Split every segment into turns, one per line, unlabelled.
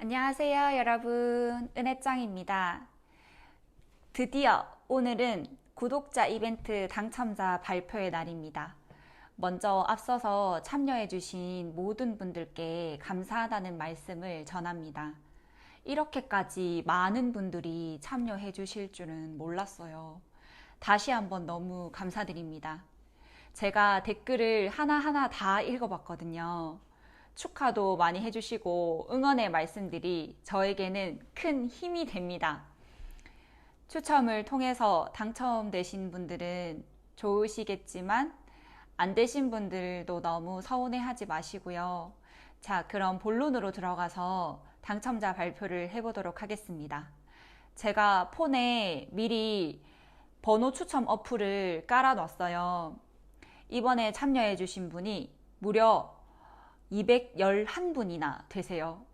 안녕하세요, 여러분. 은혜짱입니다. 드디어 오늘은 구독자 이벤트 당첨자 발표의 날입니다. 먼저 앞서서 참여해 주신 모든 분들께 감사하다는 말씀을 전합니다. 이렇게까지 많은 분들이 참여해 주실 줄은 몰랐어요. 다시 한번 너무 감사드립니다. 제가 댓글을 하나하나 다 읽어봤거든요. 축하도 많이 해주시고 응원의 말씀들이 저에게는 큰 힘이 됩니다. 추첨을 통해서 당첨되신 분들은 좋으시겠지만 안 되신 분들도 너무 서운해하지 마시고요. 자, 그럼 본론으로 들어가서 당첨자 발표를 해보도록 하겠습니다. 제가 폰에 미리 번호 추첨 어플을 깔아놨어요. 이번에 참여해주신 분이 무려 211분이나 되세요.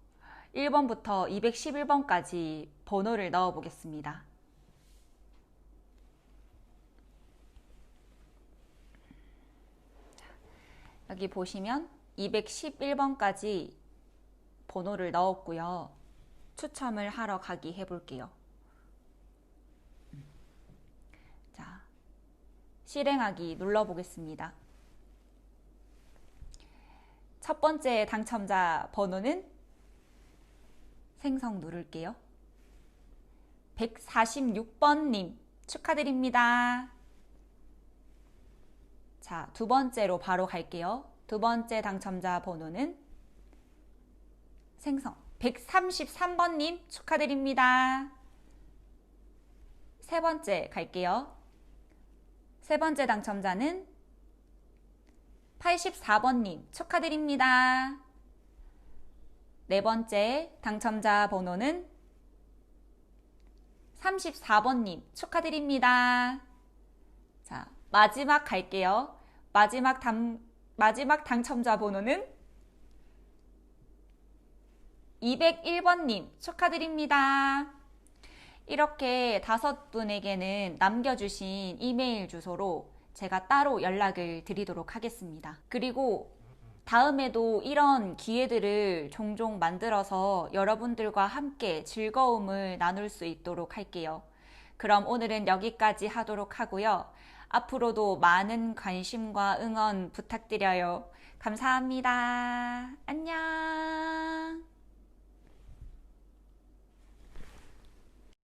1번부터 211번까지 번호를 넣어 보겠습니다. 여기 보시면 211번까지 번호를 넣었고요. 추첨을 하러 가기 해볼게요. 자, 실행하기 눌러보겠습니다. 첫 번째 당첨자 번호는 생성 누를게요. 146번님 축하드립니다. 자, 두 번째로 바로 갈게요. 두 번째 당첨자 번호는 생성 133번님 축하드립니다. 세 번째 갈게요. 세 번째 당첨자는 84번님 축하드립니다. 네 번째 당첨자 번호는 34번님 축하드립니다. 자, 마지막 갈게요. 마지막 당, 마지막 당첨자 번호는 201번님 축하드립니다. 이렇게 다섯 분에게는 남겨주신 이메일 주소로 제가 따로 연락을 드리도록 하겠습니다. 그리고 다음에도 이런 기회들을 종종 만들어서 여러분들과 함께 즐거움을 나눌 수 있도록 할게요. 그럼 오늘은 여기까지 하도록 하고요. 앞으로도 많은 관심과 응원 부탁드려요. 감사합니다. 안녕.